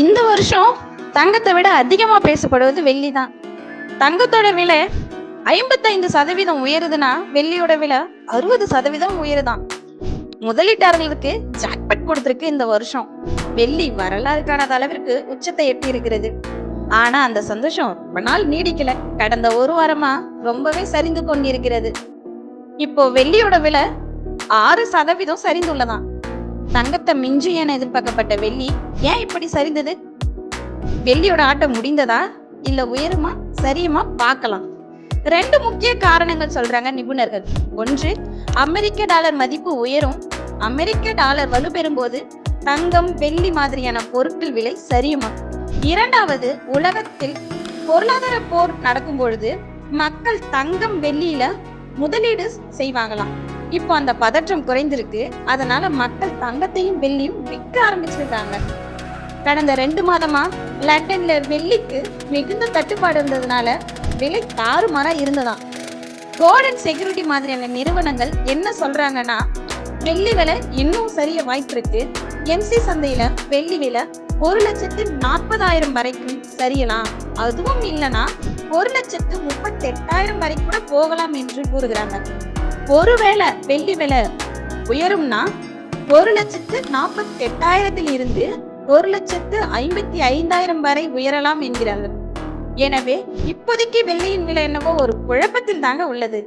இந்த வருஷம் தங்கத்தை விட அதிகமா பேசப்படுவது வெள்ளி தான் தங்கத்தோட விலை ஐம்பத்தைந்து சதவீதம் உயருதுன்னா வெள்ளியோட விலை அறுபது சதவீதம் உயருதான். முதலீட்டாளர்களுக்கு ஜாக்பட் கொடுத்துருக்கு இந்த வருஷம். வெள்ளி வரலாறு காணாத அளவிற்கு உச்சத்தை எட்டி இருக்கிறது ஆனா அந்த சந்தோஷம் ரொம்ப நாள் நீடிக்கல. கடந்த ஒரு வாரமா ரொம்பவே சரிந்து கொண்டிருக்கிறது. இப்போ வெள்ளியோட விலை ஆறு சதவீதம் சரிந்துள்ளதான். தங்கத்தை மிஞ்சும் என எதிர்பார்க்கப்பட்ட வெள்ளி? ஏன் இப்படி சரிந்தது? வெள்ளியோட ஆட்டம் முடிந்ததா? இல்ல உயருமா சரியுமா பார்க்கலாம். ரெண்டு முக்கிய காரணங்கள் சொல்றாங்க நிபுணர்கள். ஒன்று அமெரிக்க டாலர் மதிப்பு உயரும். அமெரிக்க டாலர் வலுப்பெறும் போது தங்கம் வெள்ளி மாதிரியான பொருட்கள் விலை சரியுமா? இரண்டாவது உலகத்தில் பொருளாதார போர் நடக்கும் பொழுது மக்கள் தங்கம் வெள்ளியில முதலீடு செய்வாங்களாம். இப்போ அந்த பதற்றம் குறைந்திருக்கு. அதனால மக்கள் தங்கத்தையும் வெள்ளியும் விற்க ஆரம்பிச்சிருக்காங்க. கடந்த ரெண்டு மாதமா லண்டன்ல வெள்ளிக்கு மிகுந்த தட்டுப்பாடு இருந்ததுனால விலை தாறுமாறா இருந்ததாம். கோல்டன் செக்யூரிட்டி மாதிரியான நிறுவனங்கள் என்ன சொல்றாங்கன்னா வெள்ளி விலை இன்னும் சரிய வாய்ப்பு இருக்கு எம்சி சந்தையில வெள்ளி விலை ஒரு லட்சத்து நாற்பதாயிரம் வரைக்கும் சரியலாம். அதுவும் இல்லைன்னா ஒரு லட்சத்து முப்பத்தெட்டாயிரம் வரை கூட போகலாம் என்று கூறுகிறாங்க. ஒருவேளை வெள்ளி விலை உயரும்னா ஒரு லட்சத்து நாற்பத்தி எட்டாயிரத்தில் இருந்து ஒரு லட்சத்து ஐம்பத்தி ஐந்தாயிரம் வரை உயரலாம் என்கிறார்கள். எனவே இப்போதைக்கு வெள்ளியின் விலை என்னவோ ஒரு குழப்பத்தில் தாங்க உள்ளது.